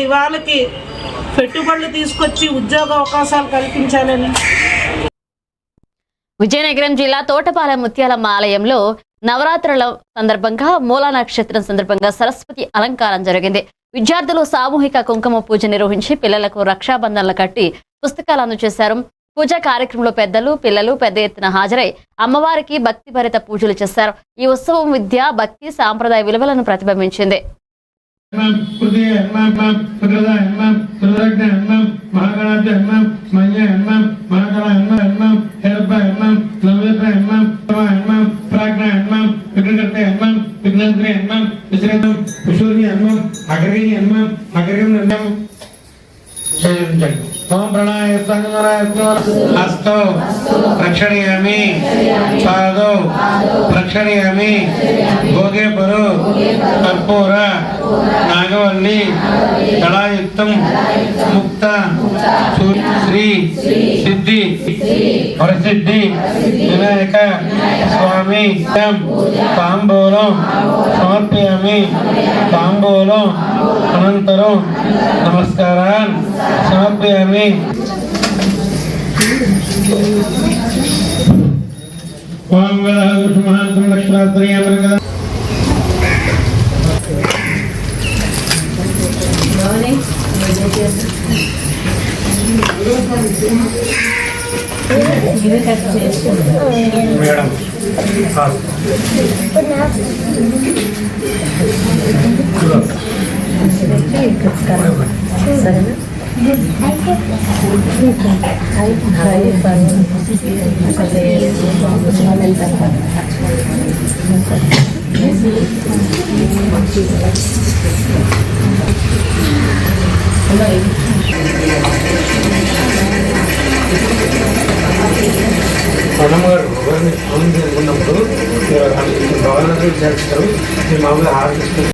ఇవాళకి పెట్టుబడులు తీసుకొచ్చి ఉద్యోగ అవకాశాలు కల్పించాలని. విజయనగరం జిల్లా తోటపాలెం ముత్యాలమ్మ ఆలయంలో నవరాత్రుల సందర్భంగా మూలా నక్షత్రం సందర్భంగా సరస్వతి అలంకారం జరిగింది. విద్యార్థులు సామూహిక కుంకుమ పూజ నిర్వహించి పిల్లలకు రక్షాబంధనలు కట్టి పుస్తకాలు అందజేశారు. పూజా కార్యక్రమంలో పెద్దలు పిల్లలు పెద్ద ఎత్తున హాజరై అమ్మవారికి భక్తిభరిత పూజలు చేశారు. ఈ ఉత్సవం విద్య భక్తి సాంప్రదాయ విలువలను ప్రతిబింబించింది. హమ్మం కృతి హమ్మం మం సుకృత హమ్మం సురగ్న హమ్మం మహాగణాధ్య హమ్మం మన్య హమ్మం మహాగణ హమ్మం హమ్మం హెర్బ హమ్మం నవయత్ర హమ్మం తమ హమ్మం ప్రాజ్ఞ హమ్మం విఘ్నకర్త హమ్మం విఘ్నంత్రి హమ్మం విశ్రేతం కుశూరి హమ్మం అగరి హమ్మం అగరి హమ్మం ఓం ప్రణాయ హస్తో రక్షణీయామి. పాదో. రక్షణీయామి. భోగే పరు కర్పూర. నాగవల్లి. కళాయుక్తం ముక్త. శ్రీ. సిద్ధి. వరసిద్ధి. వినాయక స్వామి తాంబూలం సమర్పయామి తాంబూలం అనంతరం నమస్కారాన్ సమర్పయామి. ఓం వేదాంతం లక్ష్మణాత్రేయం కదా మేడం అమ్మగారు ఎవరిని ఫోన్ చేసుకున్నప్పుడు భవనాలు చేస్తారు మీరు మామూలుగా ఆర్టిస్ట్